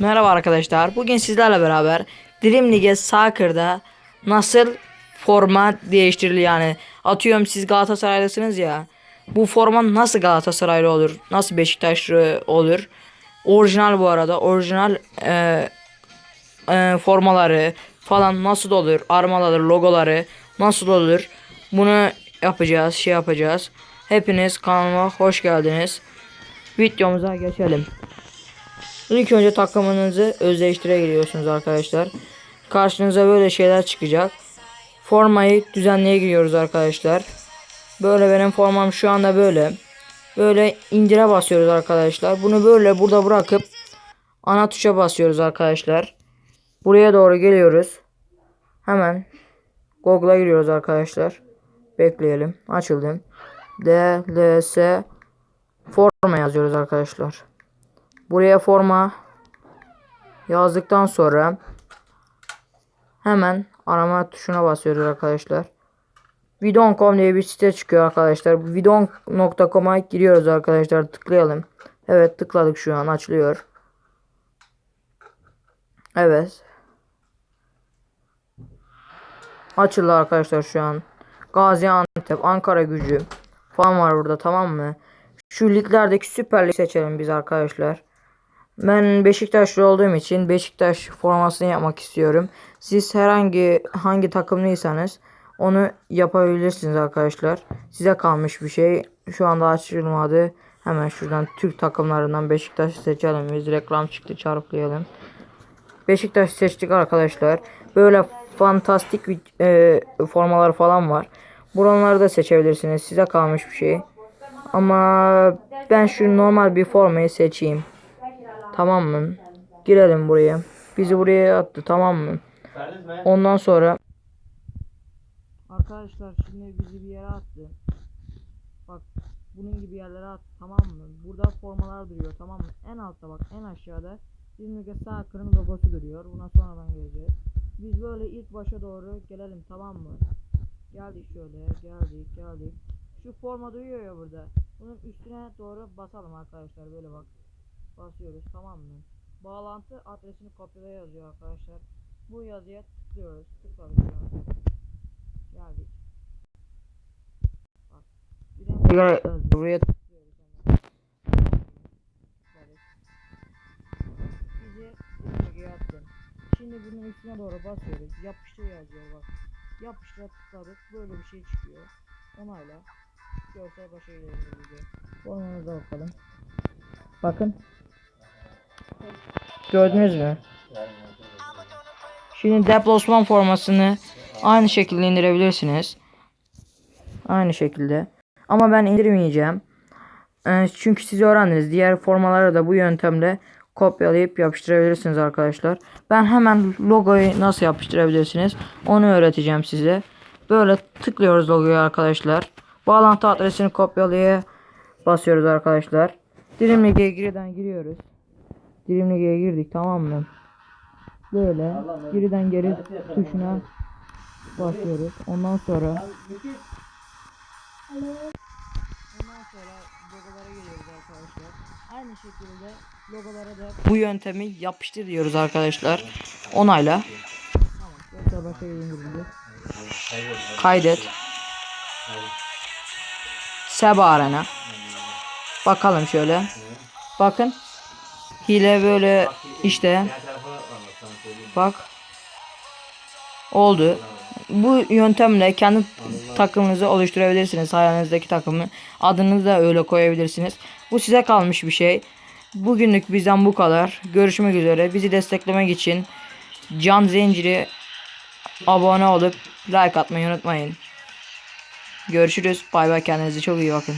Merhaba arkadaşlar. Bugün sizlerle beraber Dream League Soccer'da nasıl forma değiştirilir yani. Atıyorum siz Galatasaraylısınız ya. Bu forma nasıl Galatasaraylı olur? Nasıl Beşiktaşlı olur? Orijinal bu arada. Orijinal e, e, formaları falan nasıl olur? Armaları, logoları nasıl olur? Bunu yapacağız, şey yapacağız. Hepiniz kanalıma hoş geldiniz. Videomuza geçelim. İlk önce takımınızı özleştire giriyorsunuz arkadaşlar. Karşınıza böyle şeyler çıkacak. Formayı düzenleye giriyoruz arkadaşlar. Böyle benim formam şu anda böyle. Böyle indire basıyoruz arkadaşlar. Bunu böyle burada bırakıp ana tuşa basıyoruz arkadaşlar. Buraya doğru geliyoruz. Hemen Google'a giriyoruz arkadaşlar. Bekleyelim. Açıldım. DLS forma yazıyoruz arkadaşlar. Buraya forma yazdıktan sonra hemen arama tuşuna basıyoruz arkadaşlar. Vidon.com diye bir site çıkıyor arkadaşlar. Vidon.com'a giriyoruz arkadaşlar. Tıklayalım. Evet tıkladık şu an açılıyor. Evet. Açıldı arkadaşlar şu an. Gaziantep, Ankara gücü falan var burada tamam mı? Şu liglerdeki Süper Lig seçelim biz arkadaşlar. Ben Beşiktaşlı olduğum için Beşiktaş formasını yapmak istiyorum. Siz herhangi hangi takımlıysanız onu yapabilirsiniz arkadaşlar. Size kalmış bir şey. Şu anda açılmadı. Hemen şuradan Türk takımlarından Beşiktaş seçelim. Biz reklam çıktı çarplayalım. Beşiktaş seçtik arkadaşlar. Böyle fantastik e, formalar falan var. Buraları da seçebilirsiniz. Size kalmış bir şey. Ama ben şu normal bir formayı seçeyim. Tamam mı? Girelim buraya. Bizi buraya attı tamam mı? Ondan sonra Arkadaşlar şimdi bizi bir yere attı. Bak bunun gibi yerlere attı tamam mı? Burada formalar duruyor tamam mı? En altta bak en aşağıda İzmir'de sağ kırın logosu duruyor. Buna sonradan geleceğiz. Biz böyle ilk başa doğru gelelim tamam mı? Geldik şöyle geldik geldik. Şu forma duyuyor ya burada. Bunun üstüne doğru basalım arkadaşlar böyle bak. Basıyoruz tamam mı? Bağlantı adresini kopyala yazıyor arkadaşlar. Bu yazıya tıklıyoruz. Tıkladık. Geldik. Bak. De buraya tıklıyoruz. Bizi İzmir'e attı. Şimdi bunun üstüne doğru basıyoruz. Yapıştır yazıyor bak. Yapıştıra tıkladık. Böyle bir şey çıkıyor. Onayla. Görsel başa ilerliyor. Formamıza bakalım. Bakın. Gördünüz mü? Şimdi deplasman formasını aynı şekilde indirebilirsiniz. Aynı şekilde. Ama ben indirmeyeceğim. Ee, çünkü siz öğrendiniz. Diğer formaları da bu yöntemle kopyalayıp yapıştırabilirsiniz arkadaşlar. Ben hemen logoyu nasıl yapıştırabilirsiniz onu öğreteceğim size. Böyle tıklıyoruz logoyu arkadaşlar. Bağlantı adresini kopyalaya basıyoruz arkadaşlar. League'e giriden giriyoruz. League'e girdik tamam mı? Böyle geriden geri tuşuna basıyoruz. Ondan sonra Ondan sonra logolara geliyoruz arkadaşlar. Aynı şekilde logolara da bu yöntemi yapıştır diyoruz arkadaşlar. Onayla. Tamam. Kaydet. Seba Arena. Bakalım şöyle. Bakın. Hile böyle işte. Bak. Oldu. Bu yöntemle kendi takımınızı oluşturabilirsiniz. Hayalinizdeki takımı. Adını da öyle koyabilirsiniz. Bu size kalmış bir şey. Bugünlük bizden bu kadar. Görüşmek üzere. Bizi desteklemek için Can Zincir'i abone olup like atmayı unutmayın. Görüşürüz. Bay bay kendinize çok iyi bakın.